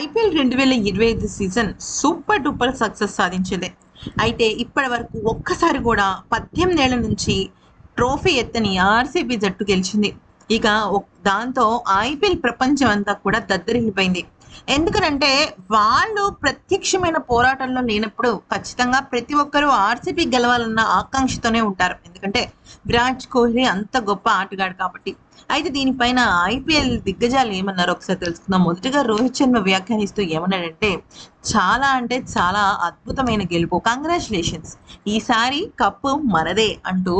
IPL రెండు వేల ఇరవై ఐదు సీజన్ సూపర్ డూపర్ సక్సెస్ సాధించింది. అయితే ఇప్పటి వరకు ఒక్కసారి కూడా పద్దెనిమిదేళ్ళ నుంచి ట్రోఫీ ఎత్తని ఆర్సీబీ జట్టు గెలిచింది. ఇక దాంతో ఐపీఎల్ ప్రపంచం అంతా కూడా దద్దరిల్లిపోయింది. ఎందుకనంటే వాళ్ళు ప్రత్యక్షమైన పోరాటంలో లేనప్పుడు ఖచ్చితంగా ప్రతి ఒక్కరూ ఆర్సీబీ గెలవాలన్న ఆకాంక్షతోనే ఉంటారు. ఎందుకంటే విరాట్ కోహ్లీ అంత గొప్ప ఆటగాడు కాబట్టి. అయితే దీనిపైన ఐపీఎల్ దిగ్గజాలు ఏమన్నారో ఒకసారి తెలుసుకుందాం. మొదటగా రోహిత్ శర్మ వ్యాఖ్యానిస్తూ ఏమన్నాడంటే చాలా అంటే చాలా అద్భుతమైన గెలుపు. కంగ్రాచులేషన్స్ ఈసారి కప్పు మనదే అంటూ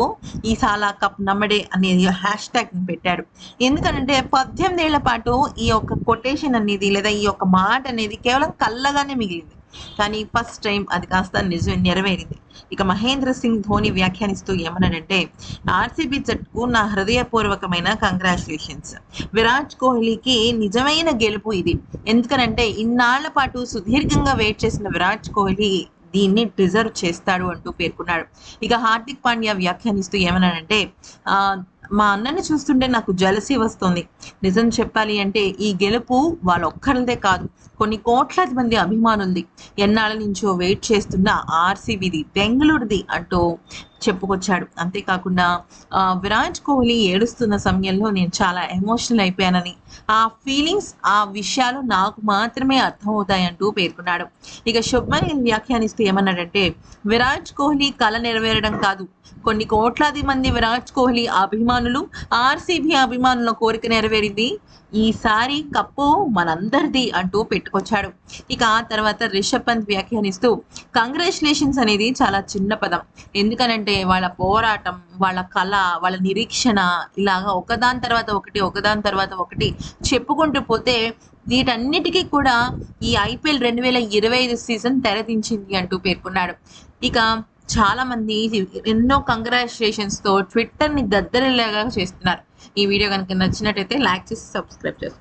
ఈ సాలా కప్ నమ్మడే అనేది హ్యాష్ ట్యాగ్ పెట్టాడు. ఎందుకంటే పద్దెనిమిది ఏళ్ళ పాటు ఈ యొక్క కొటేషన్ అనేది లేదా ఈ ఈ యొక్క మాట అనేది కేవలం కళ్ళగానే మిగిలింది. కానీ ఫస్ట్ టైం అది కాస్త నిజం నెరవేరింది. ఇక మహేంద్ర సింగ్ ధోని వ్యాఖ్యానిస్తూ ఏమన్నాడంటే ఆర్సీబీ జట్టుకు నా హృదయపూర్వకమైన కంగ్రాచులేషన్స్ విరాట్ కోహ్లీకి నిజమైన గెలుపు ఇది. ఎందుకనంటే ఇన్నాళ్ళ పాటు సుదీర్ఘంగా వెయిట్ చేసిన విరాట్ కోహ్లీ దీన్ని డిజర్వ్ చేస్తాడు అంటూ పేర్కొన్నాడు. ఇక హార్దిక్ పాండ్యా వ్యాఖ్యానిస్తూ ఏమన్నాడంటే ఆ, మా అన్నని చూస్తుంటే నాకు జలసీ వస్తుంది. నిజం చెప్పాలి అంటే ఈ గెలుపు వాళ్ళొక్కరిదే కాదు. కొన్ని కోట్లాది మంది అభిమానులది ఎన్నాళ్ళ నుంచో వెయిట్ చేస్తున్న ఆర్సీబీది బెంగళూరుది అంటూ చెప్పుకొచ్చాడు. అంతేకాకుండా ఆ, విరాట్ కోహ్లీ ఏడుస్తున్న సమయంలో నేను చాలా ఎమోషనల్ అయిపోయానని. ఆ ఫీలింగ్స్ ఆ విషయాలు నాకు మాత్రమే అర్థమవుతాయంటూ పేర్కొన్నాడు. ఇక శుభ్మన్ వ్యాఖ్యానిస్తూ ఏమన్నాడంటే విరాట్ కోహ్లీ కళ నెరవేరడం కాదు. కొన్ని కోట్లాది మంది విరాట్ కోహ్లీ అభిమానులు ఆర్సీబీ అభిమానుల కోరిక నెరవేరింది. ఈసారి కప్పు మనందరిది అంటూ పెట్టు పెట్టుకొచ్చాడు ఇక ఆ తర్వాత రిషబ్ పంత్ వ్యాఖ్యానిస్తూ కంగ్రాచులేషన్స్ అనేది చాలా చిన్న పదం. ఎందుకనంటే వాళ్ళ పోరాటం వాళ్ళ కళ వాళ్ళ నిరీక్షణ ఇలాగా ఒకదాని తర్వాత ఒకటి ఒకదాని తర్వాత ఒకటి చెప్పుకుంటూ పోతే వీటన్నిటికీ కూడా ఈ ఐపీఎల్ రెండు వేల ఇరవై ఐదు సీజన్ తెరదించింది అంటూ పేర్కొన్నాడు. ఇక చాలా మంది ఎన్నో కంగ్రాచులేషన్స్తో ట్విట్టర్ని దద్దరిల్లాగా చేస్తున్నారు. ఈ వీడియో కనుక నచ్చినట్టయితే లైక్ చేసి సబ్స్క్రైబ్ చేస్తారు